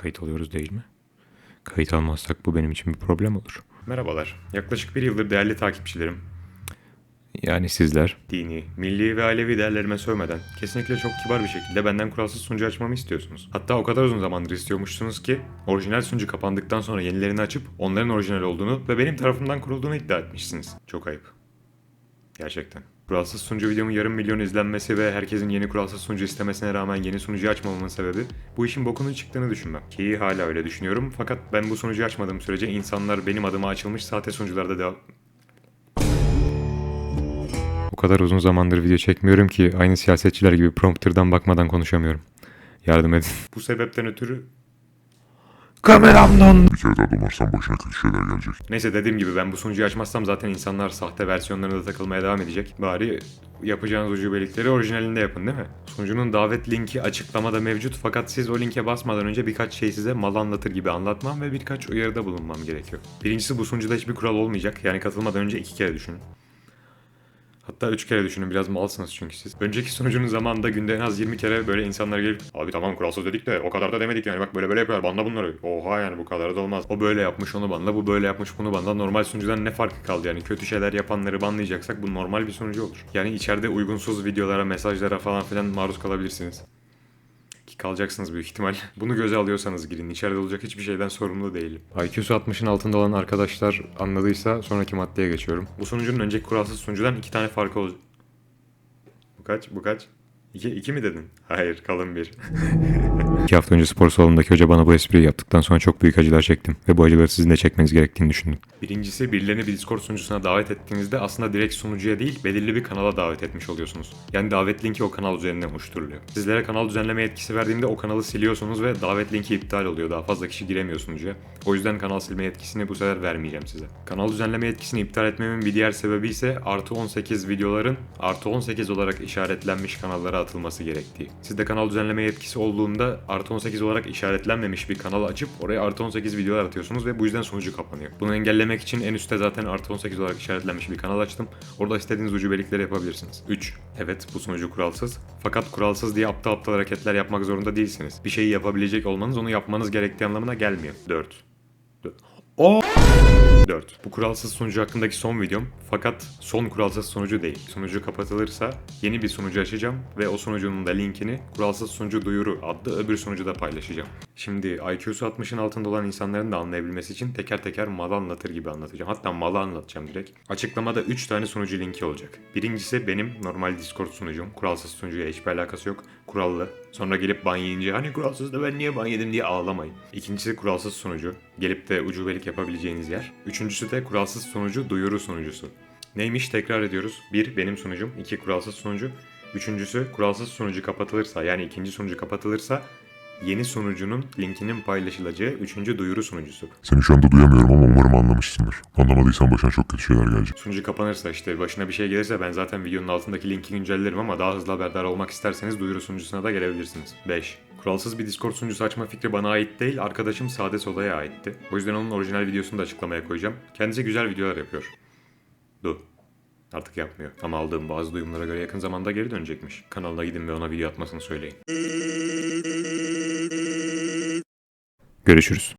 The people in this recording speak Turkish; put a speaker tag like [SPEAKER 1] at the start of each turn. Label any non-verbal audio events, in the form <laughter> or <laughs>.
[SPEAKER 1] Kayıt alıyoruz değil mi? Kayıt almazsak bu benim için bir problem olur. Merhabalar. Yaklaşık bir yıldır değerli takipçilerim, yani sizler, dini, milli ve ailevi değerlerime sövmeden kesinlikle çok kibar bir şekilde benden kuralsız sunucu açmamı istiyorsunuz. Hatta o kadar uzun zamandır istiyormuşsunuz ki orijinal sunucu kapandıktan sonra yenilerini açıp onların orijinal olduğunu ve benim tarafımdan kurulduğunu iddia etmişsiniz. Çok ayıp. Gerçekten. Kuralsız sunucu videomun yarım milyon izlenmesi ve herkesin yeni kuralsız sunucu istemesine rağmen yeni sunucu açmamamın sebebi bu işin bokunun çıktığını düşünmem. Ki hala öyle düşünüyorum fakat ben bu sunucuyu açmadığım sürece insanlar benim adıma açılmış sahte sunucularda devam... O kadar uzun zamandır video çekmiyorum ki aynı siyasetçiler gibi prompterdan bakmadan konuşamıyorum. Yardım edin. Bu sebepten ötürü Kameramdan
[SPEAKER 2] Bir kere daha domarsan başına kötü şeyler gelecek.
[SPEAKER 1] Neyse dediğim gibi ben bu sunucuyu açmazsam zaten insanlar sahte versiyonlarına da takılmaya devam edecek. Bari yapacağınız ucubelikleri orijinalinde yapın değil mi? Sunucunun davet linki açıklamada mevcut fakat siz o linke basmadan önce birkaç şey size mal anlatır gibi anlatmam ve birkaç uyarıda bulunmam gerekiyor. Birincisi bu sunucuda hiçbir kural olmayacak. Yani katılmadan önce iki kere düşünün. Hatta üç kere düşünün biraz malsınız çünkü siz. Önceki sunucunun zamanında günde en az 20 kere böyle insanlar gelip abi tamam kuralsız dedik de o kadar da demedik yani bak böyle böyle yapıyorlar banla bunları. Oha yani bu kadar da olmaz. O böyle yapmış onu banla bu böyle yapmış bunu banla. Normal sunucudan ne farkı kaldı yani kötü şeyler yapanları banlayacaksak bu normal bir sunucu olur. Yani içeride uygunsuz videolara mesajlara falan filan maruz kalabilirsiniz. Kalacaksınız büyük ihtimal. <laughs> Bunu göze alıyorsanız girin. İçeride olacak hiçbir şeyden sorumlu değilim. IQ'su 60'ın altında olan arkadaşlar anladıysa sonraki maddeye geçiyorum. Bu sunucunun önceki kuralsız sunucudan iki tane farkı olacak. Bu kaç? Bu kaç? İki, iki mi dedin? Hayır kalın bir. <laughs> İki hafta önce spor salonundaki hoca bana bu espriyi yaptıktan sonra çok büyük acılar çektim. Ve bu acıları sizin de çekmeniz gerektiğini düşündüm. Birincisi birilerini bir Discord sunucusuna davet ettiğinizde aslında direkt sunucuya değil belirli bir kanala davet etmiş oluyorsunuz. Yani davet linki o kanal üzerinden oluşturuluyor. Sizlere kanal düzenleme yetkisi verdiğimde o kanalı siliyorsunuz ve davet linki iptal oluyor. Daha fazla kişi giremiyor sunucuya. O yüzden kanal silme yetkisini bu sefer vermeyeceğim size. Kanal düzenleme yetkisini iptal etmemin bir diğer sebebi ise artı 18 videoların artı 18 olarak işaretlenmiş kanallara atılması gerektiği. Sizde kanal düzenleme yetkisi olduğunda artı 18 olarak işaretlenmemiş bir kanal açıp oraya artı 18 videolar atıyorsunuz ve bu yüzden sunucu kapanıyor. Bunu engellemek için en üstte zaten artı 18 olarak işaretlenmiş bir kanal açtım. Orada istediğiniz ucubelikleri yapabilirsiniz. 3. Evet bu sunucu kuralsız. Fakat kuralsız diye aptal aptal hareketler yapmak zorunda değilsiniz. Bir şeyi yapabilecek olmanız onu yapmanız gerektiği anlamına gelmiyor. 4. 4. Bu kuralsız sunucu hakkındaki son videom fakat son kuralsız sunucu değil. Sunucu kapatılırsa yeni bir sunucu açacağım ve o sunucunun da linkini kuralsız sunucu duyuru adlı öbür sunucuda paylaşacağım. Şimdi IQ'su 60'ın altında olan insanların da anlayabilmesi için teker teker mal anlatır gibi anlatacağım. Hatta malı anlatacağım direkt. Açıklamada 3 tane sunucu linki olacak. Birincisi benim normal Discord sunucum. Kuralsız sunucuya hiçbir alakası yok. Kurallı. Sonra gelip ban yiyince hani kuralsız da ben niye ban yedim diye ağlamayın. İkincisi kuralsız sunucu. Gelip de ucubelik yapabileceğiniz yer. Üçüncüsü de kuralsız sunucu duyuru sunucusu. Neymiş tekrar ediyoruz. 1. Benim sunucum. 2. Kuralsız sunucu. Üçüncüsü kuralsız sunucu kapatılırsa yani ikinci sunucu kapatılırsa yeni sunucunun linkinin paylaşılacağı üçüncü duyuru sunucusu.
[SPEAKER 2] Seni şu anda duyamıyorum ama umarım anlamışsındır. Anlamadıysan başına çok kötü şeyler gelecek.
[SPEAKER 1] Sunucu kapanırsa işte başına bir şey gelirse ben zaten videonun altındaki linki güncellerim ama daha hızlı haberdar olmak isterseniz duyuru sunucusuna da gelebilirsiniz. 5. Kuralsız bir Discord sunucusu açma fikri bana ait değil, arkadaşım Sade Soda'ya aitti. O yüzden onun orijinal videosunu da açıklamaya koyacağım. Kendisi güzel videolar yapıyor. Du. Artık yapmıyor. Ama aldığım bazı duyumlara göre yakın zamanda geri dönecekmiş. Kanalına gidin ve ona video atmasını söyleyin. Görüşürüz.